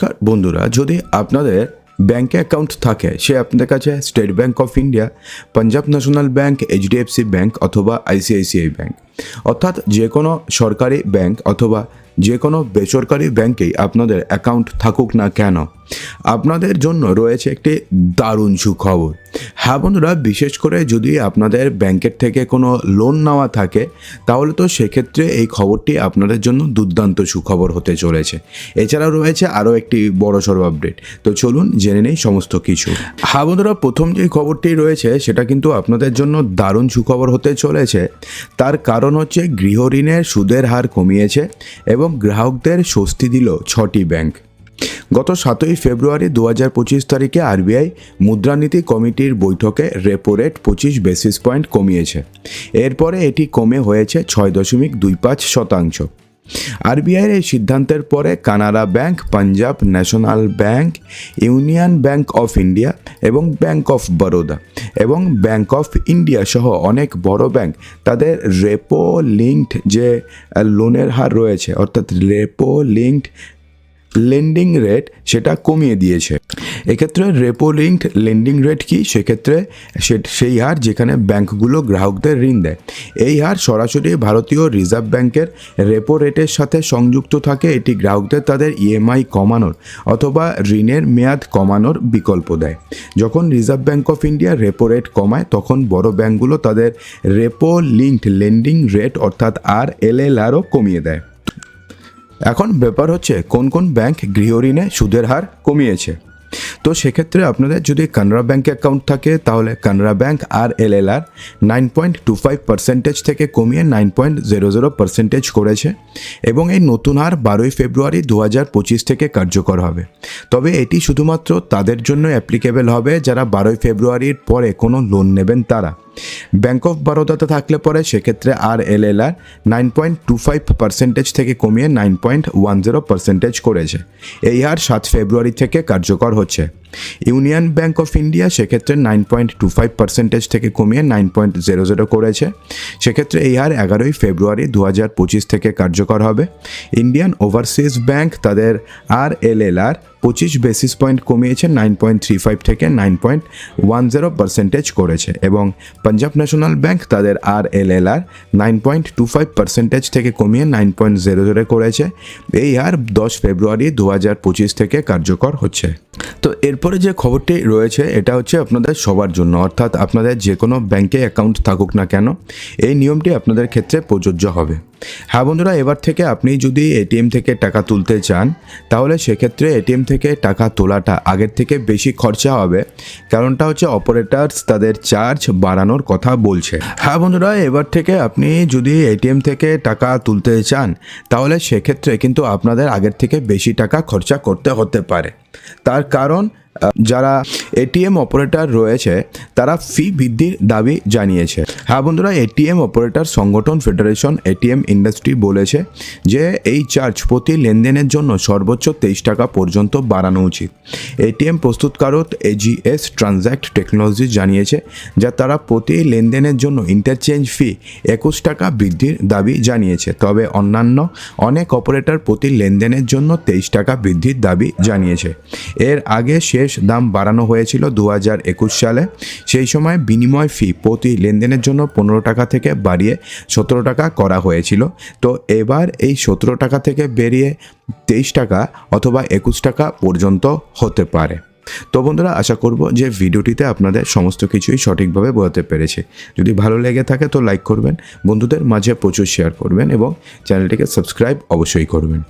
নমস্কার, বন্ধুরা, যদি আপনাদের ব্যাঙ্কে অ্যাকাউন্ট থাকে, সে আপনাদের কাছে State Bank of India, Punjab National Bank HDFC Bank অথবা আইসিআইসিআই ব্যাঙ্ক অর্থাৎ যে কোনো সরকারি ব্যাঙ্ক অথবা যে কোনো বেসরকারি ব্যাঙ্কেই আপনাদের অ্যাকাউন্ট থাকুক না কেন আপনাদের জন্য রয়েছে একটি দারুণ সুখবর। হ্যাঁ বন্ধুরা, বিশেষ করে যদি আপনাদের ব্যাংকের থেকে কোনো লোন নেওয়া থাকে, তাহলে তো সেক্ষেত্রে এই খবরটি আপনাদের জন্য দুর্দান্ত সুখবর হতে চলেছে। এছাড়াও রয়েছে আরও একটি বড় সড়ো আপডেট। তো চলুন জেনে নেই সমস্ত কিছু। হ্যাঁ বন্ধুরা, প্রথম যে খবরটি রয়েছে, সেটা কিন্তু আপনাদের জন্য দারুণ সুখবর হতে চলেছে। তার কারণ হচ্ছে গৃহ ঋণের সুদের হার কমিয়েছে এবং গ্রাহকদের স্বস্তি দিল ছটি ব্যাংক। গত সাতই ফেব্রুয়ারি দু হাজার পঁচিশ তারিখে আরবিআই মুদ্রানীতি কমিটির বৈঠকে রেপো রেট পঁচিশ বেসিস পয়েন্ট কমিয়েছে। এরপরে এটি কমে হয়েছে ছয় দশমিক দুই পাঁচ শতাংশ। আরবিআইয়ের এই সিদ্ধান্তের পরে Canara Bank, Punjab National Bank, Union Bank of India এবং ব্যাংক অফ বরোদা এবং ব্যাংক অফ ইন্ডিয়া সহ অনেক বড় ব্যাংক তাদের রেপো লিঙ্কড যে লোনের হার রয়েছে, অর্থাৎ রেপো লিঙ্কড লেন্ডিং রেট সেটা কমিয়ে দিয়েছে। এক্ষেত্রে রেপো লিঙ্কড লেন্ডিং রেট কি? সেক্ষেত্রে সেই হার যেখানে ব্যাংকগুলো গ্রাহকদের ঋণ দেয়। এই হার সরাসরি ভারতীয় রিজার্ভ ব্যাংকের রেপো রেটের সাথে সংযুক্ত থাকে। এটি গ্রাহকদের তাদের ইএমআই কমানোর অথবা ঋণের মেয়াদ কমানোর বিকল্প দেয়। যখন Reserve Bank of India repo rate কমায়, তখন বড় ব্যাংকগুলো তাদের রেপো লিঙ্কড লেন্ডিং রেট অর্থাৎ আর এল এল আরও কমিয়ে দেয়। এখন ব্যাপার হচ্ছে কোন কোন ব্যাংক গৃহ ঋণে সুদের হার কমিয়েছে। তো সেক্ষেত্রে আপনাদের যদি কানাড়া ব্যাঙ্কে অ্যাকাউন্ট থাকে, তাহলে Canara Bank R L L R nine point two five percentage থেকে কমিয়ে nine point zero zero percentage করেছে এবং এই নতুন হার বারোই ফেব্রুয়ারি দু হাজার পঁচিশ থেকে কার্যকর হবে। তবে এটি শুধুমাত্র তাদের জন্য অ্যাপ্লিকেবল হবে, যারা বারোই ফেব্রুয়ারির পরে কোনো লোন নেবেন তারা। ব্যাংক অফ বরোদাতে থাকলে পরে সেক্ষেত্রে R L L R nine point two five percentage থেকে কমিয়ে nine point one zero percentage করেছে। এই হার সাত ফেব্রুয়ারি থেকে কার্যকর হচ্ছে। ইউনিয়ন ব্যাঙ্ক অফ ইন্ডিয়া সেক্ষেত্রে nine point two five percentage থেকে কমিয়ে নাইন পয়েন্ট জিরো জিরো করেছে। সেক্ষেত্রে এই হার এগারোই ফেব্রুয়ারি দু হাজার পঁচিশ থেকে কার্যকর হবে। ইন্ডিয়ান ওভারসিজ ব্যাঙ্ক তাদের আর এল এল আর পঁচিশ বেসিস পয়েন্ট কমিয়েছে নাইন পয়েন্ট থ্রি ফাইভ থেকে nine point one zero percentage করেছে এবং পাঞ্জাব ন্যাশনাল ব্যাংক তাদের R L L R nine point two five percentage থেকে কমিয়ে নাইন পয়েন্ট জিরো জিরো করেছে। এই আর দশ ফেব্রুয়ারি দু হাজার পঁচিশ থেকে কার্যকর হচ্ছে। তো এরপরে যে খবরটি রয়েছে, এটা হচ্ছে আপনাদের সবার জন্য। অর্থাৎ আপনাদের যে কোনো ব্যাংকে অ্যাকাউন্ট থাকুক না কেন, এই নিয়মটি আপনাদের ক্ষেত্রে প্রযোজ্য হবে। হ্যাঁ বন্ধুরা, এবার থেকে আপনি যদি এটিএম থেকে টাকা তুলতে চান, তাহলে সেক্ষেত্রে এটিএম থেকে টাকা তোলাটা আগের থেকে বেশি খরচা হবে। কারণটা হচ্ছে অপারেটার্স তাদের চার্জ বাড়ানোর কথা বলছে। হ্যাঁ বন্ধুরা, এবার থেকে আপনি যদি এটিএম থেকে টাকা তুলতে চান, তাহলে সেক্ষেত্রে কিন্তু আপনাদের আগের থেকে বেশি টাকা খরচা করতে হতে পারে। তার কারণ যারা এটিএম অপারেটর রয়েছে, তারা ফি বৃদ্ধির দাবি জানিয়েছে। হ্যাঁ বন্ধুরা, এটিএম অপারেটর সংগঠন ফেডারেশন এটিএম ইন্ডাস্ট্রি বলেছে যে এই চার্জ প্রতি লেনদেনের জন্য সর্বোচ্চ তেইশ টাকা পর্যন্ত বাড়ানো উচিত। এটিএম প্রস্তুতকারক এজিএস ট্রানজ্যাক্ট টেকনোলজি জানিয়েছে যা তারা প্রতি লেনদেনের জন্য ইন্টারচেঞ্জ ফি একুশ টাকা বৃদ্ধির দাবি জানিয়েছে। তবে অন্যান্য অনেক অপারেটর প্রতি লেনদেনের জন্য তেইশ টাকা বৃদ্ধির দাবি জানিয়েছে। এর আগে শেষ দাম বাড়ানো হয়েছিল দু হাজার একুশ সালে। সেই সময় বিনিময় ফি প্রতি লেনদেনের জন্য পনেরো টাকা থেকে বাড়িয়ে সতেরো টাকা করা হয়েছিল। তো এবার এই সতেরো টাকা থেকে বেরিয়ে তেইশ টাকা অথবা একুশ টাকা পর্যন্ত হতে পারে। তো বন্ধুরা, আশা করব যে ভিডিওটিতে আপনাদের সমস্ত কিছুই সঠিকভাবে বোঝাতে পেরেছে। যদি ভালো লেগে থাকে তো লাইক করবেন, বন্ধুদের মাঝে প্রচুর শেয়ার করবেন এবং চ্যানেলটিকে সাবস্ক্রাইব অবশ্যই করবেন।